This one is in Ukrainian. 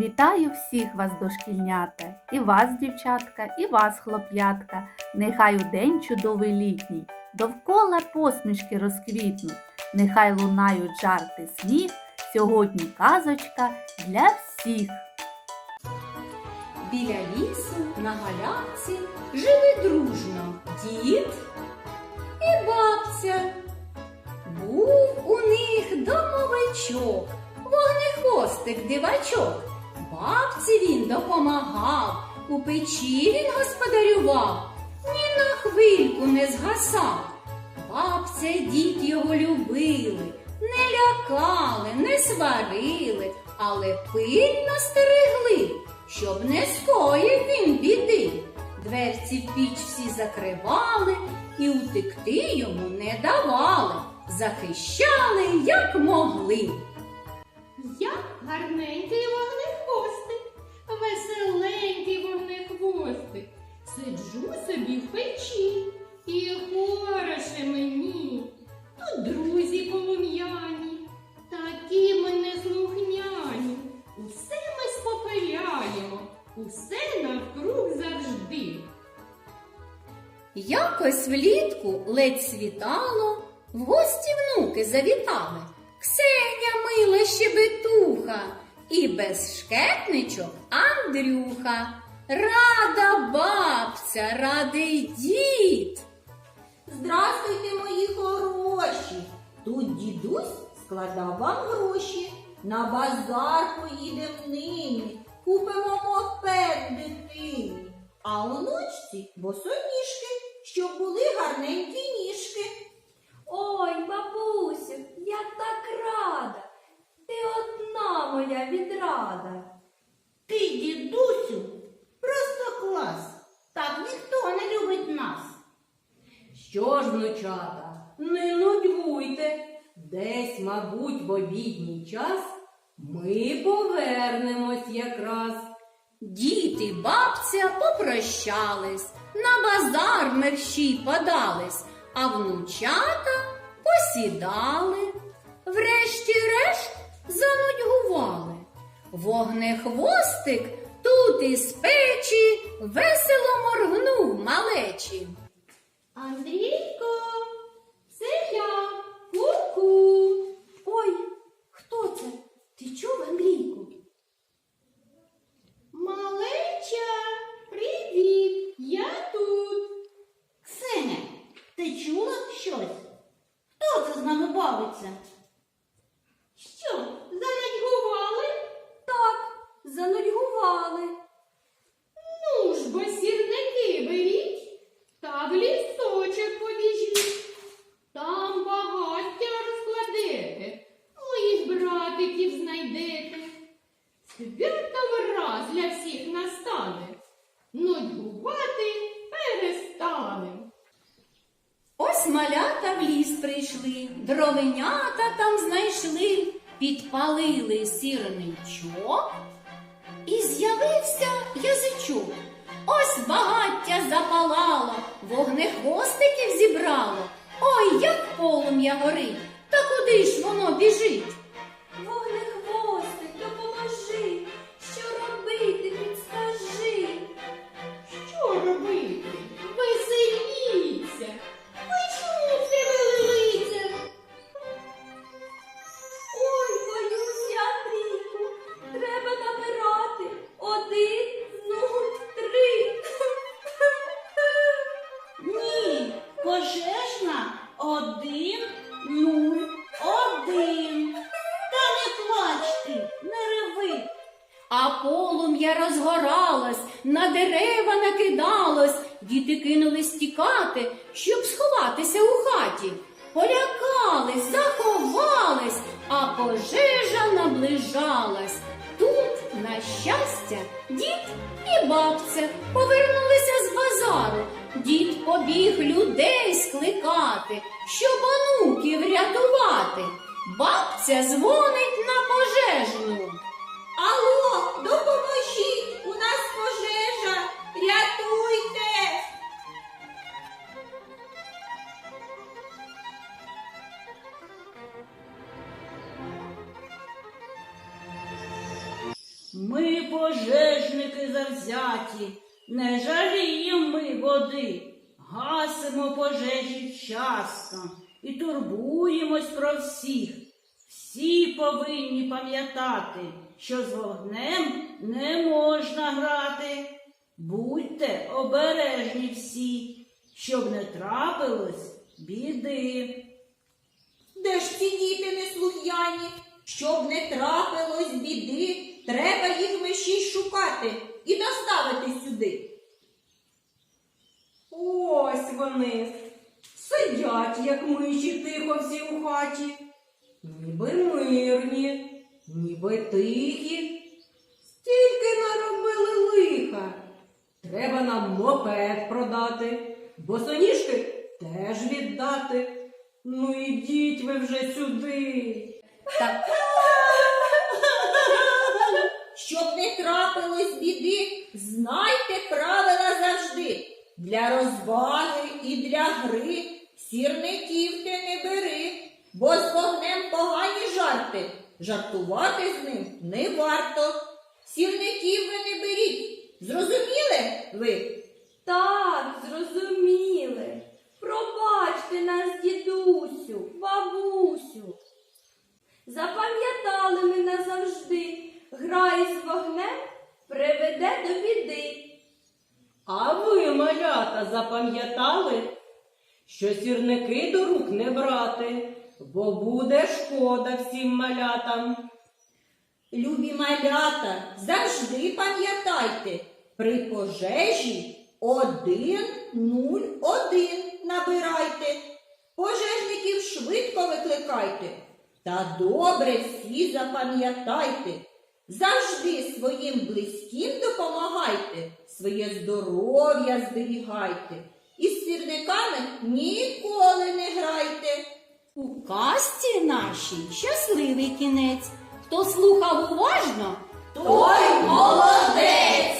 Вітаю всіх вас, дошкільнята, і вас, дівчатка, і вас, хлоп'ятка. Нехай у день чудовий літній, довкола посмішки розквітнуть, нехай лунають жарти сміх. Сьогодні казочка для всіх. Біля лісу на галявці жили дружно дід і бабця. Був у них домовичок, вогнехвостик дивачок. Бабці він допомагав, у печі він господарював, ні на хвильку не згасав. Бабця й дід його любили, не лякали, не сварили, але пильно стерегли, щоб не скоїв він біди. Дверці в піч всі закривали і утекти йому не давали, захищали, як могли. Я гарненький вогнехвостик, веселенький вогнехвостик. Сиджу собі в печі і хороше мені. Тут друзі полум'яні, такі ми неслухняні. Усе ми спопиляємо, усе навкруг завжди. Якось влітку ледь світало, в гості внуки завітали. Ксеня мила щебетуха і без шкетничок Андрюха. Рада бабця, радий дід. Здрастуйте, мої хороші. Тут дідусь складав вам гроші. На базар поїдем нині, купимо мопед дитині. А онучці босоніжки, щоб були гарненькі ніжки. Ой, бабусю, я так рада. Моя відрада. Ти, дідусю, просто клас. Так ніхто не любить нас. Що ж, внучата, не нудьгуйте. Десь, мабуть, в обідній час ми повернемось якраз. Дід і бабця попрощались, на базар мерщій подались, а внучата посідали, врешті-решт занудьгували. Вогнехвостик тут із печі весело моргнув малечі. Андрійко, це я, ку-ку. Ой, хто це? Ти чув, Андрійку? Малеча, привіт, я тут. Ксеня, ти чула щось? Хто це з нами бавиться? Що, занадьгували? Так, занудьгували. Ну ж, бо сірники беріть та в лісочок побіжіть. Там багаття розкладете, моїх братиків знайдете. Святом раз для всіх настане, нудьгувати перестанем. Ось малята в ліс прийшли, дровенята там знайшли, підпалили сірничок, з'явився язичок. Ось багаття запалало, вогнехвостиків зібрало. Ой, як полум'я горить, та куди ж воно біжить? Один, нуль, один. Та не плач ти, не реви. А полум'я розгоралось, на дерева накидалось, діти кинулись тікати, щоб сховатися у хаті. Полякались, заховались, а пожежа наближалась. На щастя, дід і бабця повернулися з базару. Дід побіг людей скликати, щоб онуків рятувати. Бабця дзвонить на пожежну. Алло, допоможіть! У нас пожежа! Рятуйте! Ми пожежники завзяті, не жаліємо ми води, гасимо пожежі вчасно і турбуємось про всіх. Всі повинні пам'ятати, що з вогнем не можна грати. Будьте обережні всі, щоб не трапилось біди. Де ж ці діти неслухняні? Щоб не трапилось біди, треба їх мерщій шукати і доставити сюди. Ось вони. Сидять, як миші, тихо всі у хаті. Ніби мирні, ніби тихі. Стільки наробили лиха. Треба нам мопед продати, босоніжки теж віддати. Ну ідіть ви вже сюди. Щоб трапилось біди, знайте правила завжди. Для розваги і для гри сірників ти не бери, бо з вогнем погані жарти. Жартувати з ним не варто. Сірників ви не беріть. Зрозуміли ви? Так, зрозуміли. Пробачте нас, дідусю, бабусю. Запам'ятали ми назавжди, гра із вогнем приведе до біди. А ви, малята, запам'ятали, що сірники до рук не брати, бо буде шкода всім малятам. Любі малята, завжди пам'ятайте, при пожежі один нуль один набирайте. Пожежників швидко викликайте. Та добре всі запам'ятайте. Завжди своїм близьким допомагайте, своє здоров'я зберігайте. Із сірниками ніколи не грайте. У казці нашій щасливий кінець. Хто слухав уважно, Той молодець!